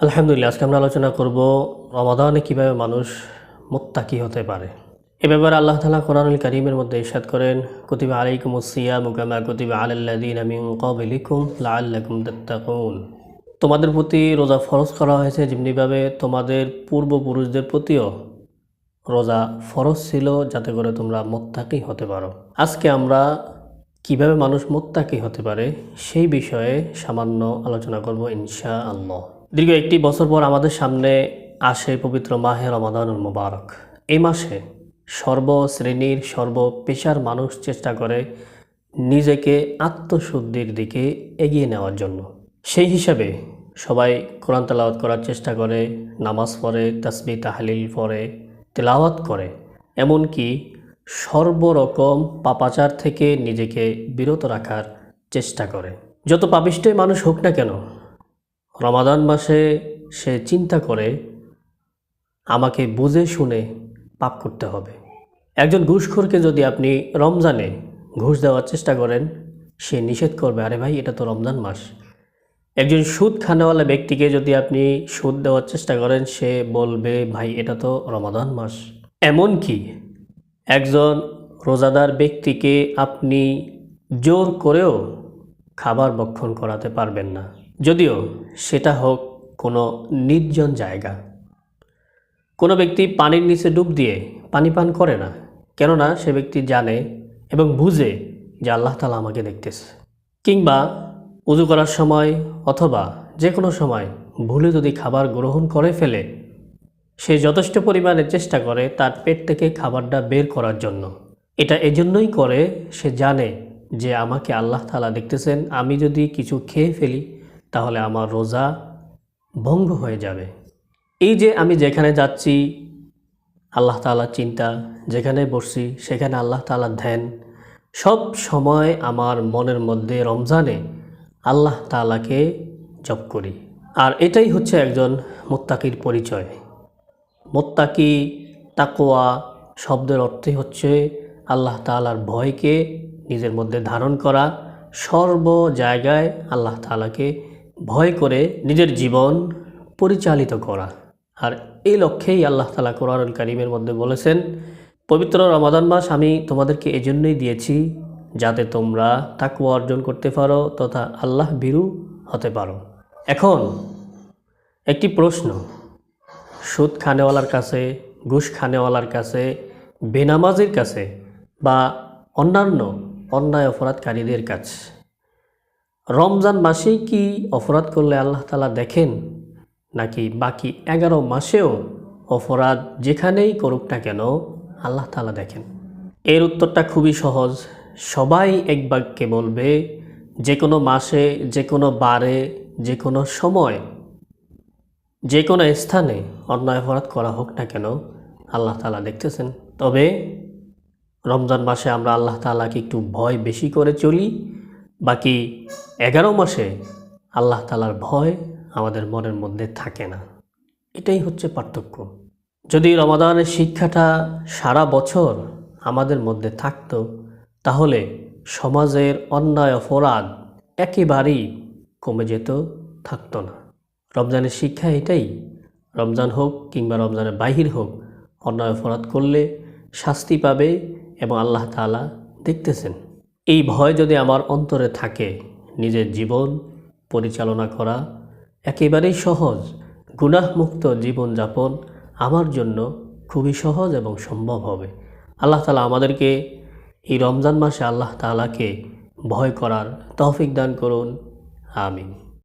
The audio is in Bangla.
আলহামদুলিল্লাহ, আজকে আমরা আলোচনা করব রমাদানে কীভাবে মানুষ মোত্তাকি হতে পারে। এ ব্যাপারে আল্লাহ তালা কোরআনুল করিমের মধ্যে ইরশাদ করেন, কতিবা আলাইকুম উসিয়া মুকামা কুতিবা আলাল্লাদিন মিন ক্বাবলিকুম লাআল্লাকুম তাত্তাকুন। তোমাদের প্রতি রোজা ফরজ করা হয়েছে যেমনিভাবে তোমাদের পূর্বপুরুষদের প্রতিও রোজা ফরজ ছিল, যাতে করে তোমরা মোত্তাকি হতে পারো। আজকে আমরা কীভাবে মানুষ মোত্তাকি হতে পারে সেই বিষয়ে সামান্য আলোচনা করব ইনশা আল্লাহ দীর্ঘ একটি বছর পর আমাদের সামনে আসে পবিত্র মাহে রমাদানুল মুবারক। এই মাসে সর্বশ্রেণীর, সর্বপেশার মানুষ চেষ্টা করে নিজেকে আত্মশুদ্ধির দিকে এগিয়ে নেওয়ার জন্য। সেই হিসাবে সবাই কোরআন তেলাওয়াত করার চেষ্টা করে, নামাজ পড়ে তাসবি তাহলিল পড়ে, তেলাওয়াত করে। এমনকি সর্বরকম পাপাচার থেকে নিজেকে বিরত রাখার চেষ্টা করে। যত পাপিষ্টই মানুষ হোক না কেন রমাদান মাসে সে চিন্তা করে, আমাকে বুঝে শুনে পাপ করতে হবে। একজন ঘুষখোরকে যদি আপনি রমজানে ঘুষ দেওয়ার চেষ্টা করেন, সে নিষেধ করবে, আরে ভাই, এটা তো রমজান মাস। একজন সুদ খানেওয়ালা ব্যক্তিকে যদি আপনি সুদ দেওয়ার চেষ্টা করেন, সে বলবে, ভাই, এটা তো রমাদান মাস। এমন কি একজন রোজাদার ব্যক্তিকে আপনি জোর করেও খাবার ভক্ষণ করাতে পারবেন না। যদিও সেটা হোক কোনো নির্জন জায়গা। কোনো ব্যক্তি পানির নিচে ডুব দিয়ে পানি পান করে না, কেননা সে ব্যক্তি জানে এবং বুঝে যে আল্লাহ তালা আমাকে দেখতেছে। কিংবা উজু করার সময় অথবা যে কোনো সময় ভুলে যদি খাবার গ্রহণ করে ফেলে, সে যথেষ্ট পরিমাণে চেষ্টা করে তার পেট থেকে খাবারটা বের করার জন্য। এটা এজন্যই করে সে জানে যে আমাকে আল্লাহ তালা দেখতেছেন, আমি যদি কিছু খেয়ে ফেলি তাহলে আমার রোজা ভঙ্গ হয়ে যাবে। এই যে আমি যেখানে যাচ্ছি, আল্লাহ তালার চিন্তা, যেখানে বসছি, সেখানে আল্লাহ তালার ধ্যান, সব সময় আমার মনের মধ্যে রমজানে আল্লাহ তালাকে জপ করি। আর এটাই হচ্ছে একজন মোত্তাকির পরিচয়। মোত্তাকি তাকোয়া শব্দের অর্থে হচ্ছে আল্লাহ তালার ভয়কে নিজের মধ্যে ধারণ করা, সর্ব জায়গায় আল্লাহ তালাকে ভয় করে নিজের জীবন পরিচালিত করা। আর এই লক্ষ্যেই আল্লাহ তালা কোরআনুল করিমের মধ্যে বলেছেন, পবিত্র রমাদান মাস আমি তোমাদেরকে এজন্যই দিয়েছি যাতে তোমরা তাকুয়া অর্জন করতে পারো তথা আল্লাহ বিরু হতে পারো। এখন একটি প্রশ্ন, সুদ খানেওয়ালার কাছে, ঘুষ খানেওয়ালার কাছে, বেনামাজির কাছে বা অন্যান্য অন্যায় অপরাধকারীদের কাছে? রমজান মাসেই কি অপরাধ করলে আল্লাহ তালা দেখেন? নাকি বাকি এগারো মাসেও অপরাধ যেখানেই করুক না কেন আল্লাহ তালা দেখেন? এর উত্তরটা খুবই সহজ। সবাই এক বাক্যে বলবে যে কোনো মাসে যে কোনো বারে যে কোনো সময় যে কোনো স্থানে অন্যায় অপরাধ করা হোক না কেন আল্লাহ তালা দেখতেছেন। তবে রমজান মাসে আমরা আল্লাহ তালাকে একটু ভয় বেশি করে চলি বাকি এগারো মাসে আল্লাহ তালার ভয় আমাদের মনের মধ্যে থাকে না। এটাই হচ্ছে পার্থক্য। যদি রমাদানের শিক্ষাটা সারা বছর আমাদের মধ্যে থাকতো, তাহলে সমাজের অন্যায়, অপরাধ একেবারেই কমে যেত, থাকতো না। রমজানের শিক্ষা এটাই। রমজান হোক কিংবা রমজানের বাহির হোক, অন্যায়, অপরাধ করলে শাস্তি পাবে এবং আল্লাহ তালা দেখতেছেন। এই ভয় যদি আমার অন্তরে থাকে, নিজের জীবন পরিচালনা করা একেবারেই সহজ। গুনাহমুক্ত জীবনযাপন আমার জন্য খুবই সহজ এবং সম্ভব হবে। আল্লাহ তালা আমাদেরকে এই রমজান মাসে আল্লাহ তালাকে ভয় করার তহফিক দান করুন। আমিন।